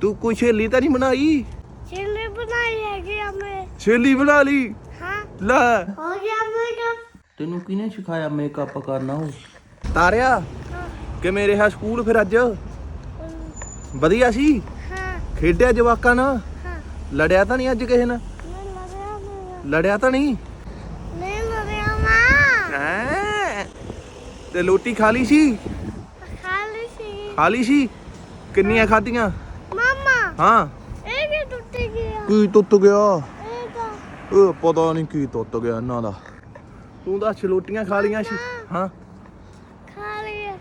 ਤੂੰ ਕੋਈ ਛੇਲੀ ਤਾਂ ਨਹੀਂ ਬਣਾਈ? ਚਿੱਲੇ ਬਣਾਈ ਹੈਗੀ ਆ ਮੈਂ। ਛੇਲੀ ਬਣਾ ਲਈ? ਹਾਂ। ਲੈ। ਹੋ ਗਿਆ ਮੇਕਅਪ। ਤੈਨੂੰ ਕਿਹਨੇ ਸਿਖਾਇਆ ਮੇਕਅਪ ਕਰਨਾ ਉਹ? ਤਾਰਿਆ ਕਿ ਮੇਰੇ ਹਾ ਸਕੂਲ ਫਿਰ ਅੱਜ? ਵਧੀਆ ਸੀ? ਹਾਂ। ਖੇਡਿਆ ਜਵਾਕਾਂ ਨਾਲ? ਹਾਂ। ਲੜਿਆ ਤਾਂ ਨਹੀਂ ਅੱਜ ਕਿਸੇ ਨਾਲ? ਲੜਿਆ ਮੈਂ ਲੜਿਆ ਤਾਂ ਨਹੀਂ? ਨਹੀਂ ਲੜਿਆ ਮਾਂ। ਹੈਂ? ਤੇ ਰੋਟੀ ਖਾ ਲਈ ਸੀ? ਖਾਲੀ ਸੀ। ਖਾ ਲਈ ਸੀ? ਕਿੰਨੀਆਂ ਖਾਧੀਆਂ? ਹਾਂ। ਇਹ ਕੀ ਟੁੱਟ ਗਿਆ? ਕੀ ਟੁੱਟ ਗਿਆ? ਇਹ ਤਾਂ ਉਹ ਪਤਾ ਨਹੀਂ ਕੀ ਟੁੱਟ ਗਿਆ ਇਹਨਾਂ ਦਾ। ਤੂੰ ਤਾਂ ਛਲੋਟੀਆਂ ਖਾ ਲੀਆਂ ਸੀ। ਹਾਂ। ਖਾ ਲਿਆ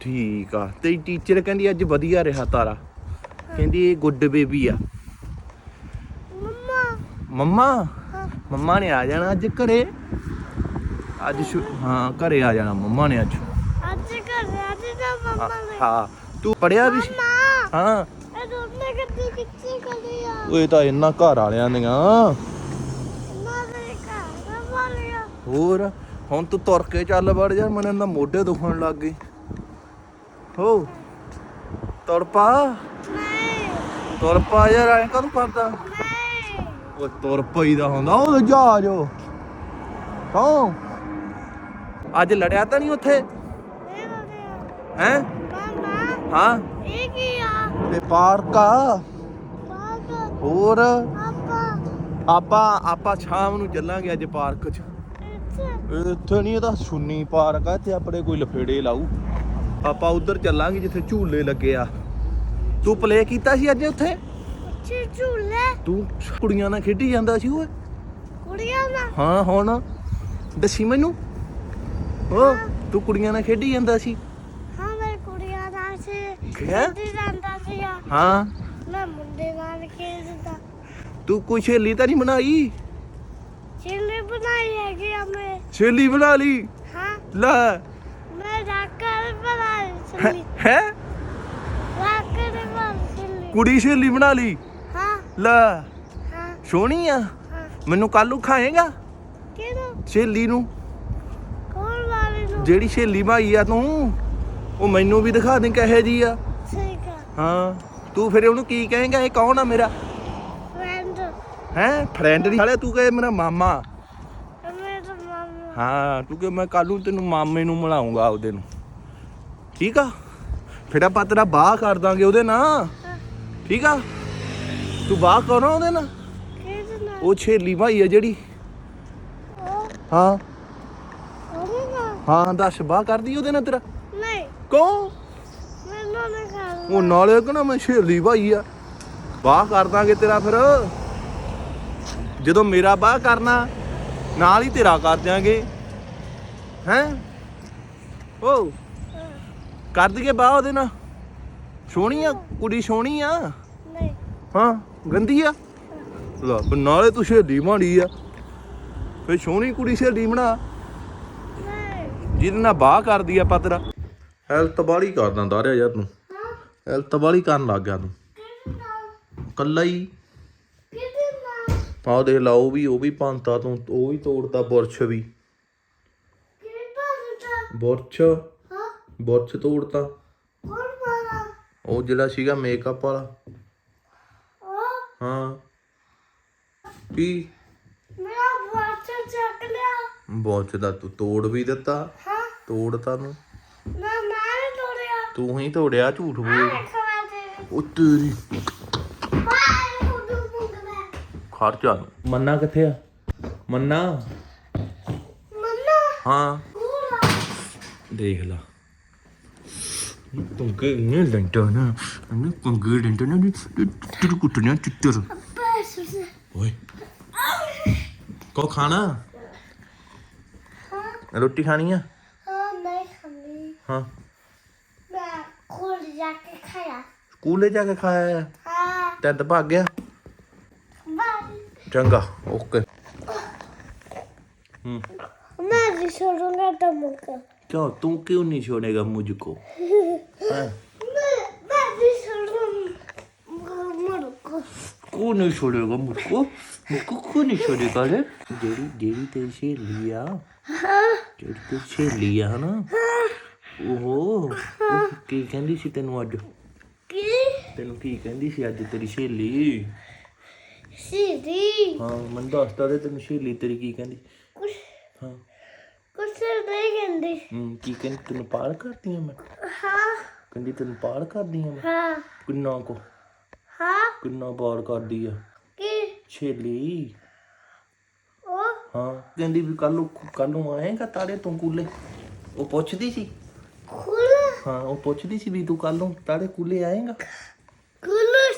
ਠੀਕ ਆ। ਤੇ ਟੀਚਰ ਕਹਿੰਦੀ ਅੱਜ ਵਧੀਆ ਰਿਹਾ ਤਾਰਾ। ਕਹਿੰਦੀ ਇਹ ਗੁੱਡ ਬੇਬੀ ਆ। ਮਮਾ। ਮੰਮਾ? ਮੰਮਾ ਨੇ ਆ ਜਾਣਾ ਅੱਜ ਘਰੇ। ਅੱਜ ਹਾਂ ਘਰੇ ਆ ਜਾਣਾ ਮੰਮਾ ਨੇ ਅੱਜ। ਅੱਜ ਕਰ ਅੱਜ ਤਾਂ ਮਮਾ ਨੇ ਹਾਂ। ਤੂੰ ਪੜਿਆ ਵੀ ਸੀ? ਹਾਂ। ਕਿੱਥੇ ਕਰੀ ਆ। ਇਹ ਤਾਂ ਇਹਨਾਂ ਘਰ ਵਾਲਿਆਂ ਦੀਆਂ। ਦੇ ਘਰ ਵਾਲਿਆ। ਹੋਰ ਹੁਣ ਤੂੰ ਤੁਰ ਕੇ ਚੱਲ ਵੜ ਜਾ ਮੈਨੂੰ ਤਾਂ ਮੋਢੇ ਦੁਖਣ ਲੱਗ ਗਏ। ਹੋ ਤੁਰ ਪਾ। ਨਹੀਂ। ਤੁਰ ਪਾ ਯਾਰ ਐਂ ਕਦੋਂ ਕਰਦਾ ਨਹੀਂ। ਉਹ ਤੁਰ ਪਈਦਾ ਹੁੰਦਾ ਉਹ ਜਹਾਜ਼ ਕੌਂ ਅੱਜ ਲੜਿਆ ਤਾਂ ਨਹੀਂ ਉੱਥੇ? ਇਹ ਹੈ? ਮਮਾ ਹਾਂ? ਇਹ ਕੀ ਆ? ਤੇ ਪਾਰਕ ਆ? ਹੋਰ? ਆਪਾ। ਆਪਾਂ ਸ਼ਾਮ ਨੂੰ ਚੱਲਾਂਗੇ ਅੱਜ ਪਾਰਕ 'ਚ। ਇੱਥੇ। ਨਹੀਂ ਇਹ ਤਾਂ ਸੁੰਨੀ ਪਾਰਕ ਆ ਇੱਥੇ ਆਪਣੇ ਕੋਈ ਲਫੇੜੇ ਲਾਊ। ਆਪਾਂ ਉਧਰ ਚੱਲਾਂਗੇ ਜਿੱਥੇ ਝੂਲੇ ਲੱਗੇ ਆ। ਤੂੰ ਪਲੇ ਕੀਤਾ ਸੀ ਅੱਜ ਉੱਥੇ? ਝੂਲੇ। ਤੂੰ ਕੁੜੀਆਂ ਨਾਲ ਖੇਡੀ ਜਾਂਦਾ ਸੀ ਓਏ। ਕੁੜੀਆਂ ਨਾ ਹਾਂ ਹੁਣ। ਦੱਸੀ ਮੈਨੂੰ। ਓ ਤੂੰ ਕੁੜੀਆਂ ਨਾਲ ਖੇਡੀ ਜਾਂਦਾ ਸੀ। ਹਾਂ ਮੈਂ ਕੁੜੀਆਂ ਨਾਲ ਸੀ? ਖੇਡੀ ਹਾਂ। ਮੈਂ ਮੁੰਡੇ ਨਾਲ ਖੇਡਦਾ। ਤੂੰ ਕੋਈ ਛੇਲੀ ਤਾਂ ਨਹੀਂ ਬਣਾਈ? ਚਿੱਲੇ ਬਣਾਈ ਹੈਗੀ ਆ ਮੈਂ। ਛੇਲੀ ਬਣਾ ਲਈ? ਹਾਂ। ਲੈ। ਮੈਂ ਰਾਕਰ ਬਣਾਈ ਸੀ ਹੈ ਰਾਕਰ ਬਣਾਈ ਸੀ ਕੁੜੀ ਛੇਲੀ ਬਣਾ ਲਈ? ਹਾਂ। ਲੈ। ਹਾਂ। ਸੋਹਣੀ ਆ। ਹਾਂ। ਮੈਨੂੰ ਕੱਲ ਨੂੰ ਖਾਏਗਾ? ਕਿਹਨੂੰ? ਛੇਲੀ ਨੂੰ। ਕੌਣ ਵਾਲੇ ਨੂੰ? ਜਿਹੜੀ ਛੇਲੀ ਭਾਈ ਆ ਤੂੰ ਉਹ ਮੈਨੂੰ ਵੀ ਦਿਖਾ ਦੇ ਕਹੇ ਜੀ ਆ। ਠੀਕ ਆ। ਹਾਂ। ਤੂੰ ਫਿਰ ਉਹਨੂੰ ਕੀ ਕਹੇਂਗਾ? ਇਹ ਕੌਣ ਆ ਮੇਰਾ? ਫਰੈਂਡ ਹੈ? ਫਰੈਂਡ ਨਹੀਂ ਹਾਲੇ ਤੂੰ ਕਹੇ ਮੇਰਾ ਮਾਮਾ। ਹਾਂ ਤੂੰ ਕਿ ਮੈਂ ਕੱਲ ਨੂੰ ਤੈਨੂੰ ਮਾਮੇ ਨੂੰ ਮਿਲਾਉਂਗਾ ਉਹਦੇ ਨੂੰ। ਠੀਕ ਆ? ਫਿਰ ਆਪਾਂ ਤੇਰਾ ਬਾਹ ਕਰ ਦਾਂਗੇ ਉਹਦੇ ਨਾਲ। ਠੀਕ ਆ? ਤੂੰ ਬਾਹ ਕਰੋ ਉਹਦੇ ਨਾਲ। ਉਹ ਛੇਲੀ ਭਾਈ ਆ ਜਿਹੜੀ। ਹਾਂ। ਉਹਦੇ ਨਾਲ? ਹਾਂ ਦੱਸ ਬਾਹ ਕਰਦੀ ਉਹਦੇ ਨਾਲ ਤੇਰਾ? ਨਹੀਂ। ਕੌਣ? ਮੈਨੂੰ ਨਹੀਂ ਖਾਣਾ ਉਹ ਨਾਲੇ ਕਹਣਾ ਮੈਂ ਛੇਲੀ ਭਾਈ ਆ। ਬਾਹ ਕਰ ਦਾਂਗੇ ਤੇਰਾ ਫਿਰ। ਜਦੋਂ ਮੇਰਾ ਬਾਹ ਕਰਨਾ ਨਾਲ ਹੀ ਤੇਰਾ ਕਰ ਦਿਆਂਗੇ। ਹੈਂ? ਓ ਕਰ ਦਈਏ ਬਾਹ ਉਹਦੇ ਨਾਲ। ਸੋਹਣੀ ਆ ਕੁੜੀ ਸੋਹਣੀ ਆ। ਨਹੀਂ। ਹਾਂ ਗੰਦੀ ਆ? ਲੈ ਪਰ ਨਾਲੇ ਤੂੰ ਛੇਲੀ ਮਾੜੀ ਆ। ਫੇ ਸੋਹਣੀ ਕੁੜੀ ਛੇਲੀ ਬਣਾ। ਨਹੀਂ। ਜਿਹਦੇ ਨਾਲ ਬਾਹ ਕਰਦੀ ਆ ਪਤਰਾ। ਹੈਲਥ ਬਾਲੀ ਕਰ ਦਿੰਦਾ ਰਿਹਾ ਯਾਰ ਤੂੰ। ਹੈਲਥ ਬਾਲੀ ਕਰਨ ਲੱਗ ਗਿਆ ਤੂੰ। ਕਿਹਦੇ ਕੱਲਾ ਹੀ। ਆਹ ਦੇਖ ਲਾ, ਉਹ ਵੀ ਉਹ ਵੀ ਪੰਤਾ ਤੂੰ, ਉਹ ਵੀ ਤੋੜਦਾ ਬੁਰਛ ਵੀ। ਬੁਰਛ ਹਾਂ ਬੁਰਛ ਤੋੜਤਾ। ਕੌਣ ਮਾਰਾ ਉਹ ਜਿਹੜਾ ਸੀਗਾ ਮੇਕਅਪ ਵਾਲਾ। ਹਾਂ। ਕੀ? ਮੇਰਾ ਵਾਚ ਚੱਕ ਲਿਆ ਬੁਰਛ ਦਾ ਤੂੰ ਤੋੜ ਵੀ ਦਿੱਤਾ। ਹਾਂ ਤੋੜਤਾ ਨੂੰ ਨਾ ਮੈਂ ਤੂੰ ਹੀ ਤੋੜਿਆ ਝੂਠ ਬੋਲ। ਉਹ ਤੇਰੀ ਖਰਚਾ ਨੂੰ ਮੰਨਾ ਕਿੱਥੇ ਆ? ਮੰਨਾ। ਮੰਨਾ। ਹਾਂ। ਦੇਖ ਲਾ। ਪੰਗੇ ਨੇ ਲੰਟਾ ਨਾ। ਨੇ ਪੰਗੇ ਲੰਟਾ ਨਾ ਟੁੱਟ ਕੁੱਟਣਾ ਉਸੇ ਓਏ। ਕੋ ਖਾਣਾ? ਹਾਂ। ਰੋਟੀ ਖਾਣੀ ਆ? ਹਾਂ ਨਹੀਂ ਖਾਣੀ। ਹਾਂ। ਜਾ ਖਾਇਆ? ਸਕੂਲੇ ਜਾ ਕੇ ਖਾਇਆ ਹੈ? ਹਾਂ। ਟੈਂਥ ਭਾਗ ਗਿਆ? ਚੰਗਾ ਓਕੇ। ਹੂੰ। ਮੈਂ ਵੀ ਛੋੜੂੰਗਾ ਤੁਮਕੋ ਕਿਉਂ? ਤੂੰ ਕਿਉਂ ਨਹੀਂ ਛੋੜੇਗਾ ਮੁਝਕੋ? ਹੈਂ? ਕੋ ਨਹੀਂ ਛੋੜੇਗਾ ਮੁਝਕੋ? ਮੁਝਕੋ ਕੋ ਨਹੀਂ ਛੋੜੇਗਾ ਰੇ? ਜਿਹੜੀ ਜਿਹੜੀ ਤੇਰੀ ਸਹੇਲੀ ਆ ਜਿਹੜੀ ਤੇਰੀ ਸਹੇਲੀ ਆ ਨਾ ਉਹ ਕੀ ਕਹਿੰਦੀ ਸੀ ਤੈਨੂੰ ਅੱਜ? ਤੈਨੂੰ ਕੀ ਕਹਿੰਦੀ ਸੀ ਅੱਜ ਤੇਰੀ ਸਹੇਲੀ? ਸੀਦੀ ਹਾਂ ਮੈਨੂੰ ਦੱਸਦਾ ਤੇ ਤੈਨੂੰ ਸਹੇਲੀ ਤੇਰੀ ਕੀ ਕਹਿੰਦੀ? ਕੁਛ ਹਾਂ। ਕੁਛ ਨਹੀਂ ਕਹਿੰਦੀ। ਹੂੰ ਕੀ ਕਹਿੰਦੀ? ਤੈਨੂੰ ਪਾਲ ਕਰਦੀ ਆ ਮੈਂ? ਹਾਂ। ਕਹਿੰਦੀ ਤੈਨੂੰ ਪਾਲ ਕਰਦੀ ਆ ਮੈਂ? ਹਾਂ। ਕਿੰਨਾ ਕੋ? ਹਾਂ। ਕਿੰਨਾ ਪਾਲ ਕਰਦੀ ਆ? ਕੀ? ਸਹੇਲੀ। ਉਹ? ਹਾਂ ਕਹਿੰਦੀ ਵੀ ਕੱਲ ਨੂੰ ਕੱਲ ਨੂੰ ਆਏਗਾ ਤਾਰੇ ਤੂੰ ਕੂਲੇ। ਉਹ ਪੁੱਛਦੀ ਸੀ? ਖੁੱਲ ਹਾਂ ਉਹ ਪੁੱਛਦੀ ਸੀ ਵੀ ਤੂੰ ਕੱਲ ਨੂੰ ਤਾਰੇ ਕੂਲੇ ਆਏਗਾ?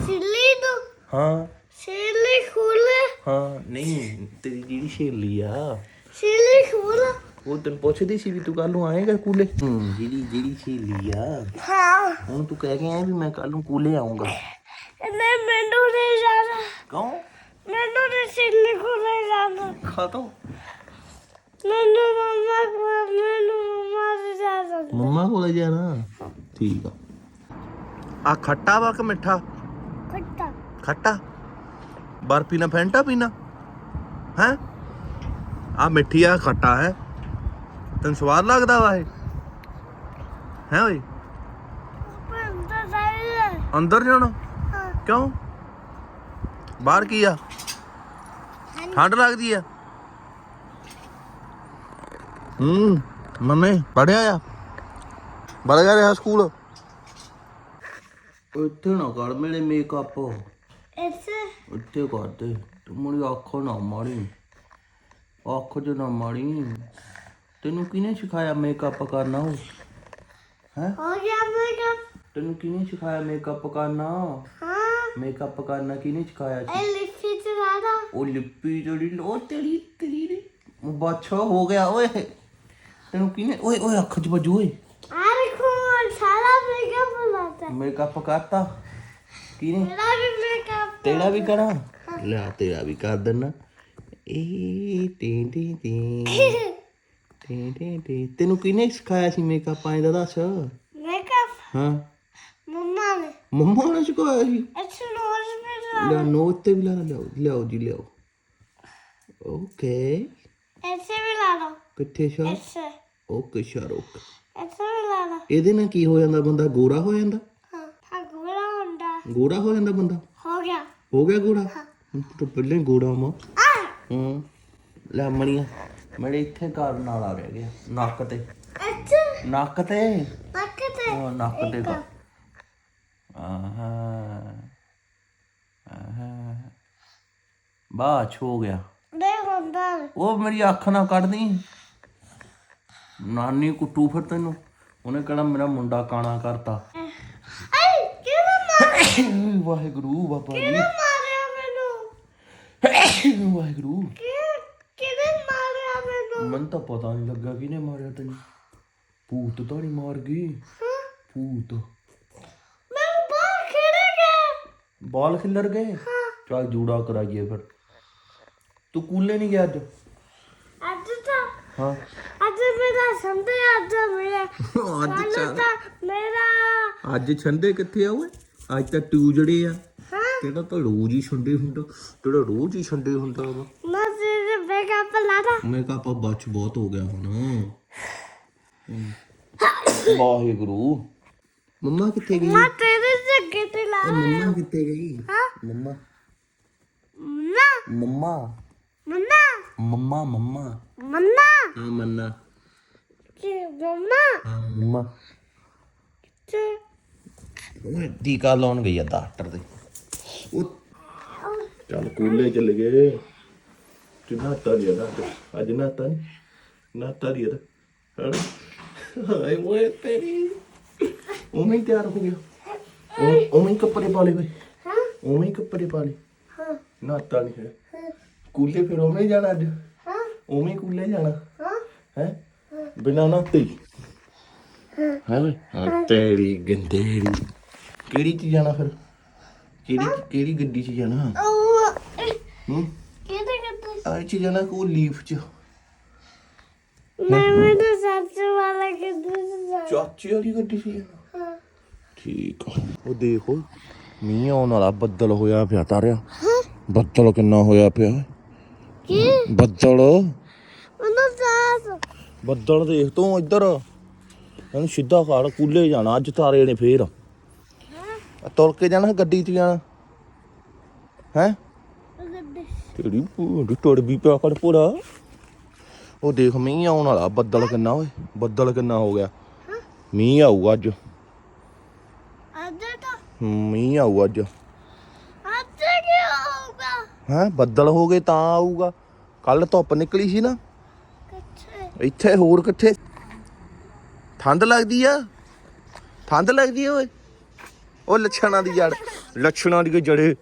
ਖੁੱਲ ਸਿੱਲੀ ਤੋਂ ਹਾਂ ਸਿੱਲੀ ਖੁੱਲ ਹਾਂ ਨਹੀਂ ਤੇਰੀ ਜਿਹੜੀ ਸਹੇਲੀ ਆ ਸਿੱਲੀ ਖੁੱਲ ਉਹ ਤੈਨੂੰ ਪੁੱਛਦੀ ਸੀ ਵੀ ਤੂੰ ਕੱਲ ਨੂੰ ਆਏਗਾ ਕੂਲੇ ਹੂੰ ਜਿਹੜੀ ਜਿਹੜੀ ਸਹੇਲੀ ਆ ਹਾਂ ਹੁਣ ਤੂੰ ਕਹਿ ਗਿਆ ਵੀ ਮੈਂ ਕੱਲ ਨੂੰ ਕੂਲੇ ਆਉਂਗਾ ਮੈਂ ਮੈਨੂੰ ਨਹੀਂ ਜਾਣਾ ਕੌਣ ਮੈਨੂੰ ਨਹੀਂ ਸਿੱਲੀ ਖੁੱਲ ਜਾਣਾ ਖਾਤੋ ਮੈਨੂੰ ਮਮਾ ਕੋਲ ਮੈਨੂੰ ਮਮਾ ਦੇ ਜਾਣਾ ਮੰਮਾ ਕੋਲੇ ਜਾਣਾ ਠੀਕ ਆ ਆ ਖੱਟਾ ਵਾ ਕਿ ਮਿੱਠਾ ਕੁੱਤਾ ਖੱਟਾ? ਬਰਫੀ ਨਾ ਫੈਂਟਾ ਪੀਣਾ? ਹੈ? ਆ ਮਿੱਠੀ ਆ ਖੱਟਾ ਹੈ। ਤੈਨੂੰ ਸਵਾਦ ਲੱਗਦਾ ਵਾ ਇਹ? ਹੈ ਓਏ? ਅੰਦਰ ਜਾਣਾ? ਕਿਉਂ? ਬਾਹਰ ਕੀ ਆ? ਠੰਡ ਲੱਗਦੀ ਆ? ਹੂੰ ਮੰਨੇ ਪੜਿਆ ਆ? ਬੜ ਗਿਆ ਰਿਹਾ ਸਕੂਲ? ਇੱਥੇ ਨਾ ਕਰ ਮੇਰੇ ਮੇਕਅਪ ਇੱਥੇ ਇੱਥੇ ਕਰ ਦੇ। ਤੂੰ ਮੇਰੀ ਅੱਖ ਨਾ ਮਾਰੀ। ਅੱਖ ਚ ਨਾ ਮਾਰੀ। ਤੈਨੂੰ ਕਿਹਨੇ ਸਿਖਾਇਆ ਮੇਕਅਪ ਕਰਨਾ ਉਹ? ਹੈ? ਹੋ ਗਿਆ ਮੇਕਅਪ ਤੈਨੂੰ ਕਿਹਨੇ ਸਿਖਾਇਆ ਮੇਕਅਪ ਕਰਨਾ? ਹਾਂ। ਮੇਕਅਪ ਕਰਨਾ ਕਿਹਨੇ ਸਿਖਾਇਆ ਸੀ? ਇਹ ਚਲਾਦਾ ਉਹ ਲਿਪੀ ਜਿਹੜੀ ਉਹ ਤੇਰੀ ਤੇਰੀ ਬਾਛਾ ਹੋ ਗਿਆ ਓਏ। ਤੈਨੂੰ ਕਿਹਨੇ ਓਏ ਓਏ ਅੱਖ ਚ ਵੱਜੂ ਓਏ। ਮੇਕਅਪ ਕਰਤਾ? ਕਿਹਨੇ ਮੇਰਾ ਵੀ ਮੇਕਅਪ ਤੇਰਾ ਵੀ ਕਰਾਂ? ਲੈ ਤੇਰਾ ਵੀ ਕਰ ਦੇਣਾ ਏ ਟੀ ਟੀ ਟੀ ਟੀ ਟੀ ਟੀ ਤੈਨੂੰ ਕਿਹਨੇ ਸਿਖਾਇਆ ਸੀ ਮੇਕਅਪ ਆਏ ਦਾ ਦੱਸ। ਮੇਕਅਪ ਹਾਂ। ਮੰਮਾ ਨੇ। ਮੰਮਾ ਨੇ ਸਿਖਾਇਆ ਸੀ। ਇੱਥੇ ਨੋਜ਼ ਵੀ ਲੈ ਨੋਟ ਤੇ ਵੀ ਲਾ ਲਿਓ ਲਿਆਓ ਜੀ ਲਿਆਓ। ਓਕੇ। ਇੱਥੇ ਵੀ ਲਾ ਲਓ। ਕਿੱਥੇ ਸ਼ਾ ਇੱਥੇ। ਓਕੇ ਸ਼ਾਰ ਓਕੇ। ਇੱਥੇ ਵੀ ਲਾ ਲਓ। ਇਹਦੇ ਨਾਲ ਕੀ ਹੋ ਜਾਂਦਾ? ਬੰਦਾ ਗੋਰਾ ਹੋ ਜਾਂਦਾ? ਗੋਰਾ ਹੋ ਜਾਂਦਾ ਬੰਦਾ? ਹੋ ਗਿਆ। ਹੋ ਗਿਆ ਗੋਰਾ ਹੁਣ ਤੂੰ ਪਹਿਲਾਂ ਹੀ ਗੋਰਾ ਮਾ ਆ ਹੂੰ। ਲੈ ਮਣੀਆਂ ਮੇਰੇ ਇੱਥੇ ਕਰਨ ਵਾਲਾ ਰਹਿ ਗਿਆ ਨੱਕ ਤੇ। ਇੱਥੇ ਨੱਕ ਤੇ? ਨੱਕ ਤੇ। ਉਹ ਨੱਕ ਤੇ ਕਰ ਆਹਾ। ਆਹਾ। ਬਾਛ ਹੋ ਗਿਆ। ਨਹੀਂ ਹੁੰਦਾ। ਉਹ ਮੇਰੀ ਅੱਖ ਨਾ ਕੱਢਦੀ। ਨਾਨੀ ਕੁੱਟੂ ਫਿਰ ਤੈਨੂੰ। ਉਹਨੇ ਕਹਿਣਾ ਮੇਰਾ ਮੁੰਡਾ ਕਾਣਾ ਕਰਤਾ। ਵਾਹਿਗੁਰੂ ਬਾਬਾ ਜੀ ਮਾਰਿਆ ਮੈਨੂੰ ਵਾਹਿਗੁਰੂ ਕਿਹਨੇ ਮਾਰਿਆ ਮੈਨੂੰ ਮੈਨੂੰ ਤਾਂ ਪਤਾ ਨਹੀਂ ਲੱਗਾ ਕਿਹਨੇ ਮਾਰਿਆ ਤੈਨੂੰ ਭੂਤ ਤਾਂ ਨਹੀਂ ਮਾਰ ਗਈ ਭੂਤ ਮੈਂ ਬਾਹਰ ਖੇਡ ਗਿਆ ਬਾਲ ਖਿਲਰ ਗਏ ਚੱਲ ਜੂੜਾ ਕਰਾਈਏ ਫਿਰ ਤੂੰ ਕੂਲੇ ਨਹੀਂ ਗਿਆ ਅੱਜ ਅੱਜ ਤਾਂ ਹਾਂ ਅੱਜ ਮੇਰਾ ਸੰਦੇ ਅੱਜ ਮੇਰਾ ਅੱਜ ਮੇਰਾ ਅੱਜ ਛੰਦੇ ਕਿੱਥੇ ਆ ਅੱਜ ਤਾਂ ਟਿਊਜੜੇ ਆ ਹਾਂ। ਤਾਂ ਰੋਜ਼ ਹੀ ਛੰਡੇ ਹੁੰਦਾ ਤੇਰਾ ਰੋਜ਼ ਹੀ ਛੰਡੇ ਹੁੰਦਾ ਵਾ। ਮੈਂ ਤੇਰੇ ਮੇਕਅਪ ਲਾਦਾ ਮੈਂ ਕਹਾ ਆਪਾਂ ਬਚ ਬਹੁਤ ਹੋ ਗਿਆ ਹੁਣ। ਹਮ। ਵਾਹਿਗੁਰੂ। ਮੰਮਾ ਕਿੱਥੇ ਗਈ? ਮੈਂ ਤੇਰੇ ਜੱਗੇ ਤੇ ਲਾ ਮੰਮਾ ਕਿੱਥੇ ਗਈ? ਹਾਂ। ਮੰਮਾ। ਮੰਨਾ। ਮੰਮਾ। ਮੰਨਾ। ਮੰਮਾ ਮੰਮਾ। ਮੰਨਾ। ਹਾਂ ਮੰਨਾ। ਕਿ ਮੰਮਾ? ਹਾਂ ਮੰਮਾ। ਤੇ ਉਹ ਟੀਕਾ ਲਾਉਣ ਗਈ ਆ ਡਾਕਟਰ ਦੇ। ਉਹ ਚੱਲ ਕੂਲੇ ਚਲੇ ਗਏ। ਤੂੰ ਨਾ ਤਾਰੀ ਦਾ ਅੱਜ ਨਾ? ਤਾਂ ਨਾ ਤਾਰੀ ਦਾ ਹਣ ਹਾਏ ਓਏ ਤੇਰੀ। ਉਵੇਂ ਹੀ ਤਿਆਰ ਹੋ ਗਿਆ। ਉਹ- ਉਵੇਂ ਹੀ ਕੱਪੜੇ ਪਾ ਲਏ ਹਾਂ। ਉਵੇਂ ਹੀ ਕੱਪੜੇ ਪਾ ਲਏ? ਹਾਂ। ਨਾਤਾ ਨਹੀਂ ਹੈ ਹਾਂ। ਕੂਲੇ ਫਿਰ ਉਵੇਂ ਹੀ ਜਾਣਾ ਅੱਜ? ਹਾਂ। ਉਵੇਂ ਹੀ ਕੂਲੇ ਜਾਣਾ? ਹਾਂ। ਹੈ? ਬਿਨਾ ਨਾਤੇ ਹੈ? ਹਾਂ। ਤੇਰੀ ਗੰਦੇਰੀ। ਕਿਹੜੀ ਚ ਜਾਣਾ ਫਿਰ? ਕਿਹੜੀ ਕਿਹੜੀ ਗੱਡੀ ਚ ਜਾਣਾ? ਹੂੰ? ਕਿਹਦੇ ਕਿਤੇ ਆ ਚ ਜਾਣਾ ਕੋ ਲੀਫ ਚ। ਮੈਂ ਮੇਰੇ ਸੱਚ ਵਾਲਾ ਕਿਤੇ ਜਾ ਚਾਚੀ ਵਾਲੀ ਗੱਡੀ ਚ ਜਾਣਾ? ਹਾਂ। ਠੀਕ ਆ। ਉਹ ਦੇਖੋ ਮੀਂਹ ਆਉਣ ਵਾਲਾ ਬੱਦਲ ਹੋਇਆ ਪਿਆ ਤਾਰਿਆ। ਬੱਦਲ ਕਿੰਨਾ ਹੋਇਆ ਪਿਆ। ਕੀ? ਬੱਦਲ। ਉਹਨੂੰ ਸਾਸ ਬੱਦਲ ਦੇਖ ਤੂੰ ਇੱਧਰ। ਇਹਨੂੰ ਸਿੱਧਾ ਕਰ ਕੂਲੇ ਜਾਣਾ ਅੱਜ ਤਾਰੇ ਨੇ ਫੇਰ। ਤੁਰ ਕੇ ਜਾਣਾ ਗੱਡੀ 'ਚ ਜਾਣਾ? ਹੈ? ਗੱਡੀ। ਤੇਰੀ ਭੂੰਡੀ ਟੁੱਟ ਵੀ ਪਿਆ ਕਰ ਪੂਰਾ ਉਹ ਦੇਖ ਮੀਂਹ ਆਉਣ ਵਾਲਾ ਬੱਦਲ ਕਿੰਨਾ ਓਏ ਬੱਦਲ ਕਿੰਨਾ ਹੋ ਗਿਆ। ਮੀਂਹ ਆਊਗਾ ਅੱਜ। ਅੱਜ ਤਾਂ ਮੀਂਹ ਆਊ ਅੱਜ। ਅੱਜ ਕੀ ਹੋਊਗਾ ਹੈ ਬੱਦਲ ਹੋ ਗਏ ਤਾਂ ਆਊਗਾ। ਕੱਲ ਧੁੱਪ ਨਿਕਲੀ ਸੀ ਨਾ। ਕਿੱਥੇ? ਇੱਥੇ ਹੋਰ ਕਿੱਥੇ? ਠੰਡ ਲੱਗਦੀ ਆ? ਠੰਡ ਲੱਗਦੀ ਓਏ? ਉਹ ਲੱਛਣਾਂ ਦੀ ਜੜ ਲੱਛਣਾਂ ਦੀ ਜੜੇ।